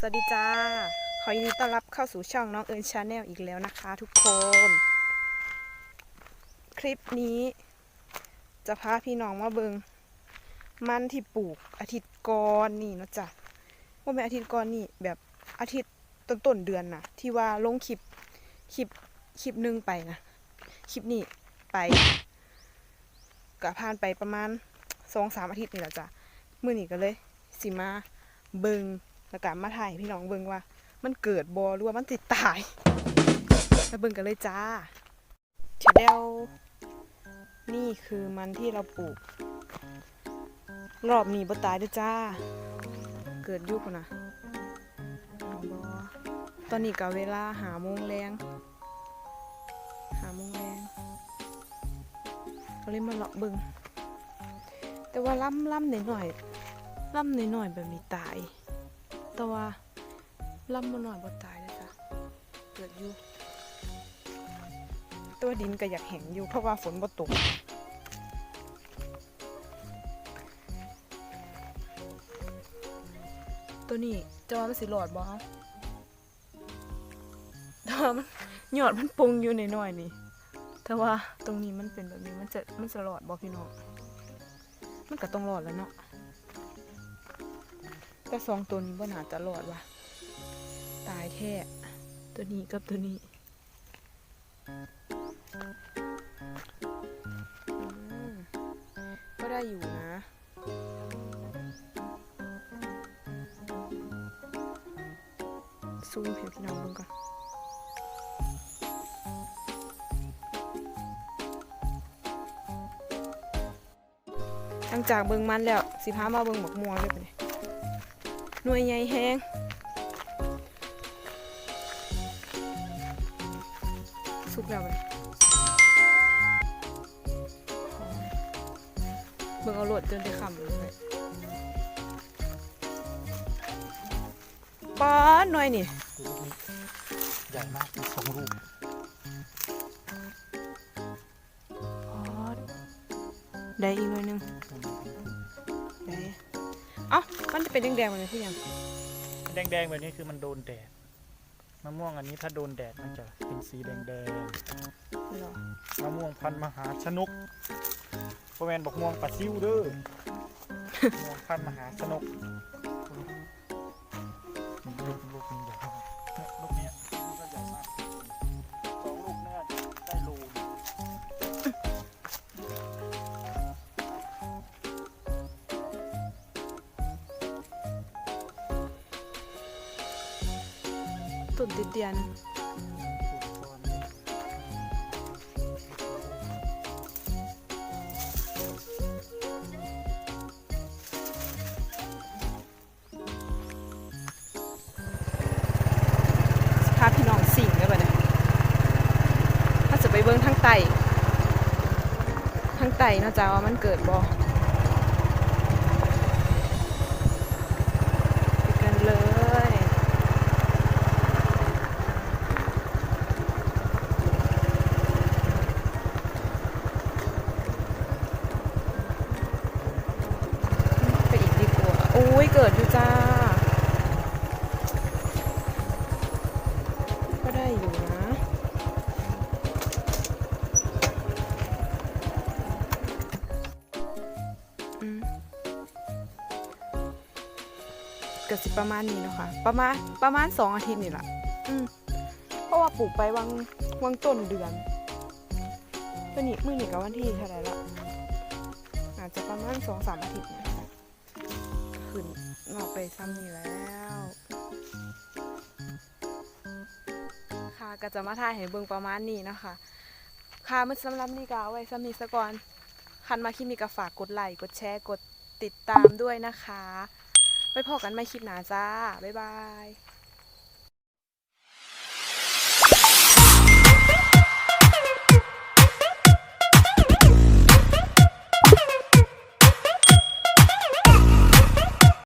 สวัสดีจ้า ขอยินดีต้อนรับเข้าสู่ช่องน้องเอิญชาแนลอีกแล้วนะคะทุกคน คลิปนี้จะพาพี่น้องมาเบิงมันที่ปลูกอาทิตย์ก่อนนี่เนาะจ๊ะว่าเป็นอาทิตย์ก่อนนี่แบบอาทิตย์ต้นต้นเดือนนะที่ว่าลงคลิปคลิปคลิปหนึ่งไปนะคลิปนี้ไปกะผ่านไปประมาณสองสามอาทิตย์นี่แหละจ้ะมื่อนี้ก็เลย สิมาเบิง แล้วก็มาถ่ายพี่น้องเบิงว่า มันเกิดบอหรือว่ามันติดตายมาเบิงกันเลยจ้าเฉดวนี่คือมันที่เราปลูก รอบนี้บ่ตายด้วยจ้า เกิดยุคนะบอตอนนี้ก็เวลาหาโมงแรงหาโมงแรงก็เลยมาเลาะเบิงแต่ว่าล่ำล่ำหน่อยหน่อยๆล่ำน้อยๆแบบนี้ตาย แต่ว่าล่ำบ่น้อยบ่ตายเลยจ้ะเกิดอยู่ตัวดินก็อยากแห้งอยู่เพราะว่าฝนบ่ตกตัวนี้จะว่ามันสิหลอดบ่เอาแต่ว่ามันหยอดมันปรุงอยู่น้อยๆนี่ แต่ว่าตรงนี้มันเป็นแบบนี้มันจะมันจะหลอดบ่พี่น้อง มันก็ต้องหลอดแล้วเนาะ แต่สองตัวนี้บ่หนาจะรอดว่ะ ตายแท้ ตัวนี้กับตัวนี้ก็ได้อยู่นะซูมให้พี่น้องดูก่อนหลังจากเบิ่งมันแล้ว สิพามาเบิ่งหมกม่วเลยปะเนี่ย หน่วยใหญ่แห้งสุกแล้วเลยเบิ่งเอาโหลดจนได้คำเลยป้าดหน่วยนี่ใหญ่มากมีสองรูปป้าดได้อีกหน่วยหนึงได้ เอ้ามันจะเป็นแดงๆมันเลยพี่ยังแดงๆแบบนี้คือมันโดนแดดมะม่วงอันนี้ถ้าโดนแดดมันจะเป็นสีแดงเหรอๆมะม่วงพันธุ์มหาชนกโปรแมนบอกม่วงปลาซิวเด้อ ม่วงพันธุ์มหาชนก ต้นติดเตียนพาพี่น้องสิ่งได้ปะเนี่ยถ้าจะไปเบิ้งทางไตทางไตเนาะจ้าว่ามันเกิดบ่ไปกันเลย ไปอีกดีกว่า โอ้ยเกิดอยู่จ้า ก็ได้อยู่นะอืมก็สิประมาณนี้เนาะค่ะ ประมาณประมาณสองอาทิตย์นี่แหละเพราะว่าปลูกไปวังวังต้นเดือนตัวนี้มือนี่กับวันที่เท่าไหร่ละอาจจะประมาณสองสามอาทิตย์นะ ขึ้นนอกไปซ้ำนี่แล้วค่ะก็จะมาถ่ายให้เบิ่งประมาณนี้นะคะค่ะเมื่อสำหรับนี่ก็เอาไว้ซ้ำนี้ซะก่อนคันมาคลิปนี้ก็ฝากกดไลค์กดแชร์กดติดตามด้วยนะคะ ไว้พอกันใหม่คลิปหน้าจ้า บ๊ายบาย